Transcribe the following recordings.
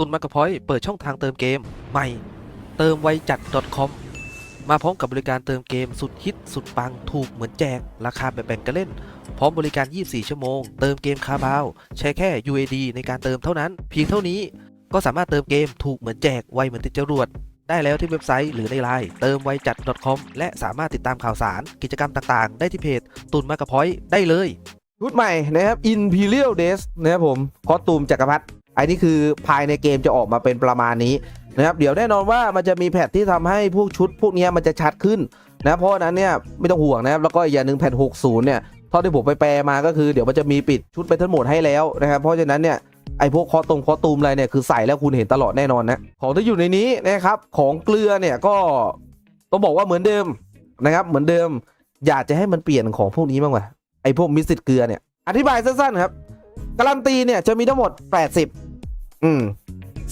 ตุนมากระพอยเปิดช่องทางเติมเกม ใหม่ เติมไวจัด .com มาพร้อมกับบริการเติมเกมสุดฮิตสุดปังถูกเหมือนแจก ราคาแบบแบ่งกันเล่น พร้อมบริการ 24 ชั่วโมง เติมเกมคาบาว ใช้แค่ UAD ในการเติมเท่านั้น เพียงเท่านี้ก็สามารถเติมเกมถูกเหมือนแจกไวเหมือนติดจรวด ได้แล้วที่เว็บไซต์หรือในไลน์เติมไวจัด .com และสามารถติดตามข่าวสาร กิจกรรมต่างๆ ได้ที่เพจตุนมากระพอยได้เลยชุดใหม่นะครับ Imperial Days นะครับผมคอตูมจักรพรรดิ อันนี้คือภายในเกมจะออกมาเป็นประมาณนี้นะครับเดี๋ยวแน่นอนว่ามันจะมีแพทที่ทำให้พวกชุดพวกนี้มันจะชัดขึ้นนะเพราะนั้นเนี่ยไม่ต้องห่วงนะครับแล้วก็อีกอย่างหนึ่งแพท60 เนี่ยเท่าที่ผมไปแปลมาก็คือเดี๋ยวมันจะมีปิดชุดไปทั้งหมดให้แล้วนะครับเพราะฉะนั้นเนี่ยไอพวกคอตรงคอตูมอะไรเนี่ยคือใส่แล้วคุณเห็นตลอดแน่นอนนะของที่อยู่ในนี้นะครับของเกลือเนี่ยก็ต้องบอกว่าเหมือนเดิมนะครับเหมือนเดิมอยากจะให้มันเปลี่ยนของพวกนี้บ้างวะไอพวกมิสซิตเกลือเนี่ยอธิบายสั้นๆครับการันตีเนี่ยจะมีทั้งหมด 80 อืม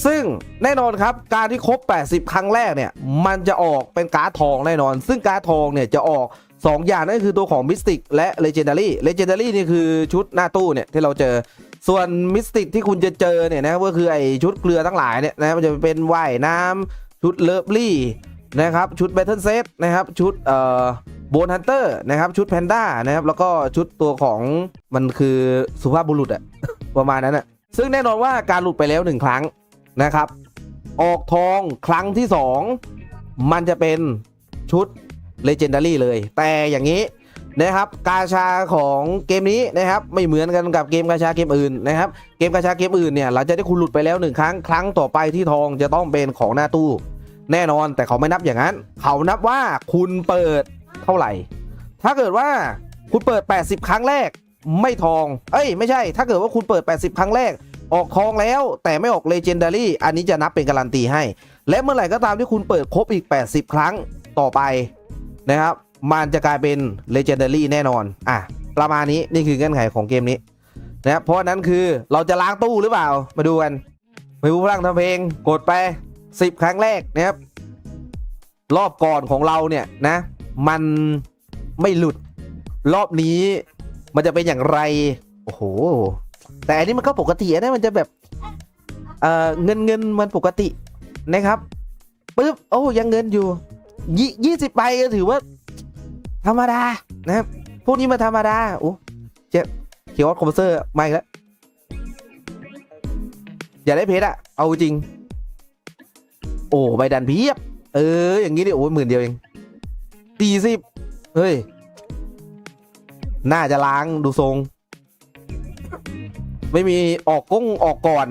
ซึ่งแน่นอนครับการที่ครบ 80 ครั้งแรกเนี่ย มันจะออกเป็นการ์ดทองแน่นอน ซึ่งการ์ดทองเนี่ยจะออก 2 อย่างนั่นคือตัวของมิสติกและ Legendary Legendary นี่คือชุดหน้าตู้เนี่ยที่เราเจอส่วนมิสติกที่คุณจะเจอเนี่ยนะก็คือไอชุดเกลือทั้งหลายเนี่ยนะมันจะเป็นว่ายน้ำชุดเลิฟลี่นะครับชุด Battle Set นะครับชุดเอ่อโบนฮันเตอร์นะครับชุดแพนด้านะครับแล้วก็ชุดตัวของมันคือสุภาพบุรุษอะประมาณนั้นอะ ซึ่งแน่นอนว่าการหลุดไปแล้วหนึ่งครั้งนะครับ ออกทองครั้งที่ 2 มันจะเป็นชุด Legendary เลย แต่อย่างนี้นะครับกาชาของเกมนี้นะครับไม่เหมือนกันกับเกมกาชาเกมอื่นนะครับเกมกาชาเกมอื่นเนี่ยหลังจากที่คุณหลุดไปแล้วหนึ่งครั้งครั้งต่อไปที่ทองจะต้องเป็นของหน้าตู้ แน่นอนแต่เขาไม่นับอย่างนั้น เขานับว่าคุณเปิดเท่าไหร่ ถ้าเกิดว่าคุณเปิด 80 ครั้งแรก ไม่ทอง เอ้ย ไม่ใช่ ถ้าเกิดว่าคุณเปิด 80 ครั้งแรก ออกทองแล้ว แต่ไม่ออก Legendary อันนี้จะนับเป็นการันตีให้ และเมื่อไหร่ก็ตามที่คุณเปิดครบอีก 80 ครั้งต่อไปนะครับ มันจะกลายเป็น Legendary แน่นอน อะ ประมาณนี้ นี่คือเงื่อนไขของเกมนี้นะครับเพราะฉะนั้นคือเราจะล้างตู้หรือเปล่า มาดูกันไม่รู้พลังทำเพลง กดไป 10 ครั้งแรกนะครับ รอบก่อนของเราเนี่ยนะ มันไม่หลุด รอบนี้ มันจะเป็นอย่างไร โอ้โห แต่อันนี้มันก็ปกตินะมันจะแบบ เอ่อเงินเงินมันปกตินะครับปึ๊บโอ้ยังเงินอยู่ยี่ยี่สิบใบก็ถือว่า ธรรมดานะครับ พวกนี้มาธรรมดาโอ้เจ๊เขียวคอมเพรสเซอร์ไม่แล้วอย่าได้เพชรอะเอาจริง โอ้ใบดันเพียบ เออ อย่างนี้ดิโอ้ยหมื่นเดียวเองสี่สิบเฮ้ย น่าจะล้างดูทรง ไม่มีออกก้งออกก่อน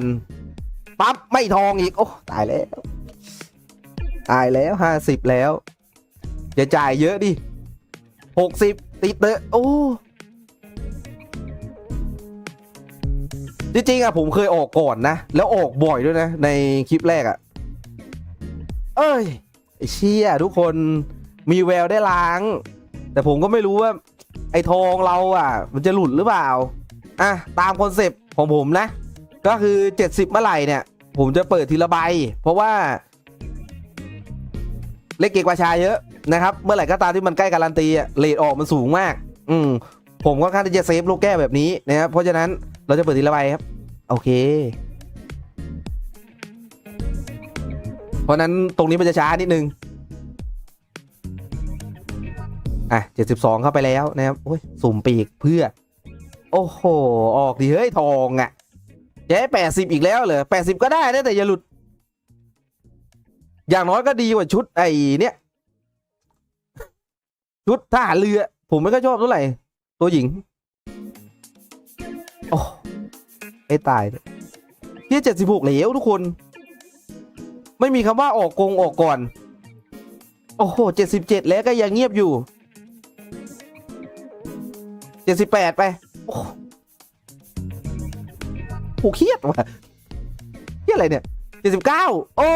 ปั๊บ ไม่ทองอีก โอ้ตายแล้ว ตายแล้วห้าสิบแล้ว จะจ่ายเยอะดิหกสิบติดเตะโอ้จริงๆอะผมเคยออกก่อนนะ แล้วออกบ่อยด้วยนะ ในคลิปแรกอะเอ้ยเชี่ยทุกคนมีแววได้ล้าง แต่ผมก็ไม่รู้ว่า ไอ้ทองเราอะ มันจะหลุดหรือเปล่า อะ ตามคอนเซปต์ของผมนะ ก็คือ 70 เมื่อไหร่เนี่ย ผมจะเปิดทีละใบ เพราะว่า เลขเกกวาชาเยอะนะครับ เมื่อไหร่ก็ตามที่มันใกล้การันตีอะเลทออกมันสูงมาก อืม ผมก็ค่อนข้างที่จะเซฟลูกแก้วแบบนี้นะครับ เพราะฉะนั้นเราจะเปิดทีละใบครับ โอเค เพราะฉะนั้นตรงนี้มันจะช้านิดนึง อะ72เข้าไปแล้วนะครับโอ้ยสุ่มปีกเพื่อ โอ้โห ออกดีเฮ้ยทองอะ่ะจะให้80อีกแล้วเหรอ80ก็ได้นะแต่อย่าหลุด อย่างน้อยก็ดีกว่าชุดไอ้เนี่ย ชุดทหารเรือ ผมไม่ค่อยชอบเท่าไหร่ ตัวหญิง โอ้ไอ้ตายเลยที่76เหลวทุกคน ไม่มีคำว่าออกกงออกก่อน โอ้โห77แล้วก็ยังเงียบอยู่ 78ไป โอ้โหเครียดว่ะเครียดอะไรเนี่ย79โอ้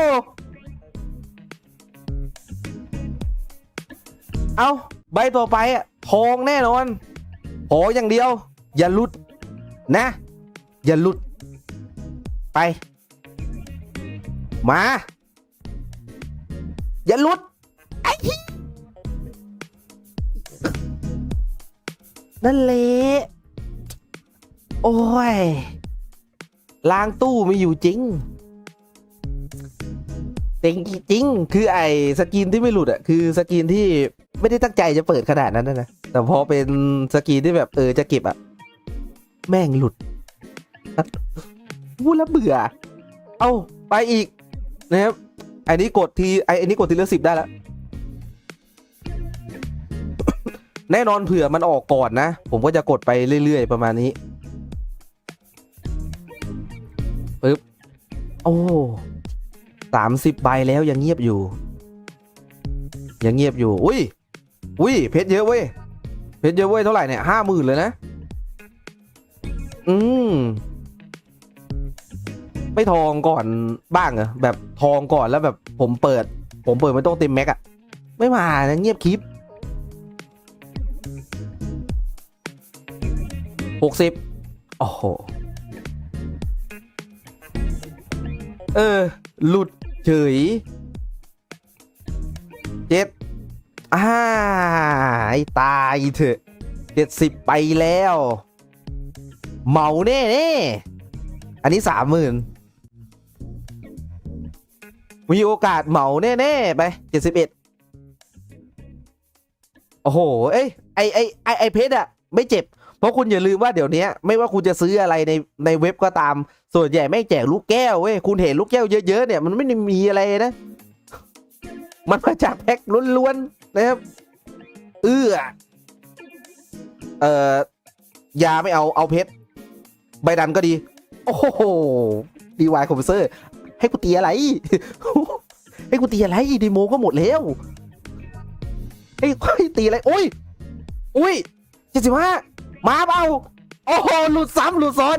เอาใบต่อไปอะทองแน่นอนขออย่างเดียว อย่าหลุดนะ อย่าหลุด ไป มา อย่าหลุด นั่นแหละโอ้ยล้างตู้ไม่อยู่จริงเจ๋งจริงคือไอ้สกินที่ไม่หลุดอะคือสกินที่ไม่ได้ตั้งใจจะเปิดขนาดนั้นนะแต่พอเป็นสกินที่แบบเออจะเก็บอะแม่งหลุดพูดแล้วเบื่อ เอาไปอีกนะครับอันนี้กดทีไออันนี้กดทีละสิบได้แล้ว แน่นอนเผื่อมันออกก่อนนะ ผมก็จะกดไปเรื่อย ๆ ประมาณนี้ปึ๊บโอ้สามสิบใบแล้วยังเงียบอยู่ ยังเงียบอยู่ อุ้ย อุ้ย เพชรเยอะเว้ย เพชรเยอะเว้ยเท่าไหร่เนี่ยห้าหมื่นเลยนะ อืม ไม่ทองก่อนบ้างเหรอแบบทองก่อนแล้วแบบผมเปิด ผมเปิดไม่ต้องเต็มแม็กอะไม่มานะเงียบคลิป หกสิบโอ้โห เออ หลุดเฉยเจ็ดอ่าไอ้ตายเถอะเจ็ดสิบไปแล้ว เหมาแน่แน่ๆอันนี้สามหมื่นมีโอกาสเหมาแน่ๆไปเจ็ดสิบเอ็ดโอ้โห เอ้ย ไอไอไอไอเพชรอะไม่เจ็บ เพราะคุณอย่าลืมว่าเดี๋ยวนี้ไม่ว่าคุณจะซื้ออะไรในในเว็บก็ตาม ส่วนใหญ่ไม่แจกลูกแก้วเว้ยคุณเห็นลูกแก้วเยอะๆเนี่ยมันไม่ได้มีอะไรนะ มันมาจากแพ็คล้วนๆนะครับเอื้อเอ่อยาไม่เอาเอาเพชรใบดันก็ดี โอ้โหดีวายคอมเพรสเซอร์ให้กูตีอะไร ให้กูตีอะไรดีโมก็หมดแล้วให้ตีอะไรโอ้ยอุ้ยเจ็ดสิบห้า มาเปล่าโอ้โหหลุดซ้ำหลุดซ้อน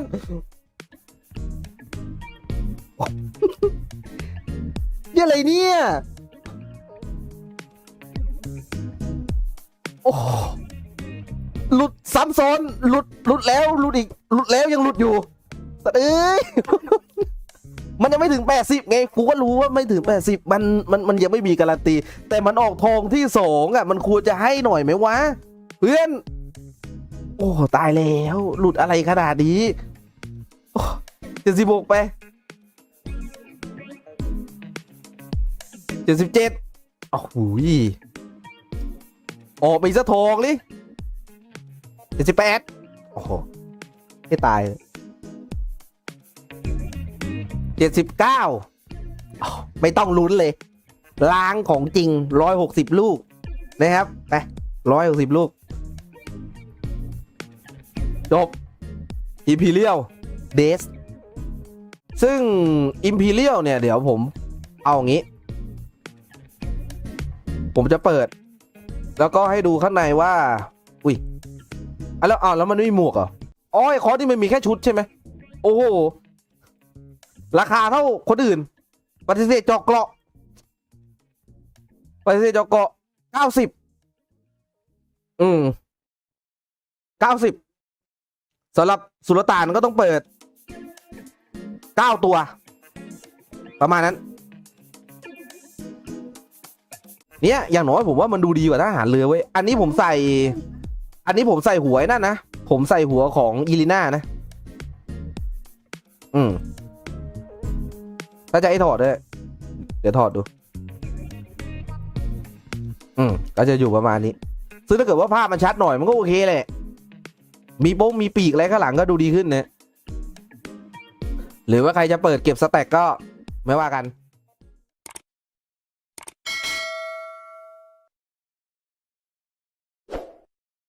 นี่อะไรเนี่ย โอ้โหหลุดซ้ำซ้อนหลุดหลุดแล้วหลุดอีกหลุดแล้วยังหลุดอยู่สัตว์เอ้ย มันยังไม่ถึง 80 ไง กูก็รู้ว่าไม่ถึง 80 มันมันมันยังไม่มีการันตี แต่มันออกทองที่สองอะ มันควรจะให้หน่อยไหมวะ เพื่อน โอ้ตายแล้ว หลุดอะไรขนาดนี้เจ็ดสิบหกไปเจ็ดสิบเจ็ดโอ้โหยออกไปซะทองเลยเจ็ดสิบแปดโอ้โหให้ตายเจ็ดสิบเก้าไม่ต้องลุ้นเลย ล้างของจริงร้อยหกสิบลูกนะครับ ไปร้อยหกสิบลูก จบ Imperial d e s ซึ่ง Imperial เนี่ย เดี๋ยวผมเอาอย่างนี้ ผมจะเปิด แล้วก็ให้ดูข้างในว่า อุ้ยอะแล้วอ้าวแล้วมันไม่มีหมวกเหรออ๋อไอคอร์สที่มันมีแค่ชุดใช่ไหม โอ้โห ราคาเท่าคนอื่นปฏิเสธจอกเกราะปฏิเสธจอกเกราะเก้าสิบอืมเก้าสิบ สำหรับสุลต่านก็ต้องเปิด9ตัว ประมาณนั้น เนี่ยอย่างน้อยผมว่ามันดูดีกว่าทหารเรือเว้ยอันนี้ผมใส่ อันนี้ผมใส่หัวนั่นนะผมใส่หัวของอีลิน่านะ อืมถ้าจะให้ถอดด้วยเดี๋ยวถอดดู อืมก็จะอยู่ประมาณนี้ ซึ่งถ้าเกิดว่าภาพมันชัดหน่อยมันก็โอเคแหละ มีโป้งมีปีกอะไรข้างหลังก็ดูดีขึ้นนะหรือว่าใครจะเปิดเก็บสแต็กก็ไม่ว่ากัน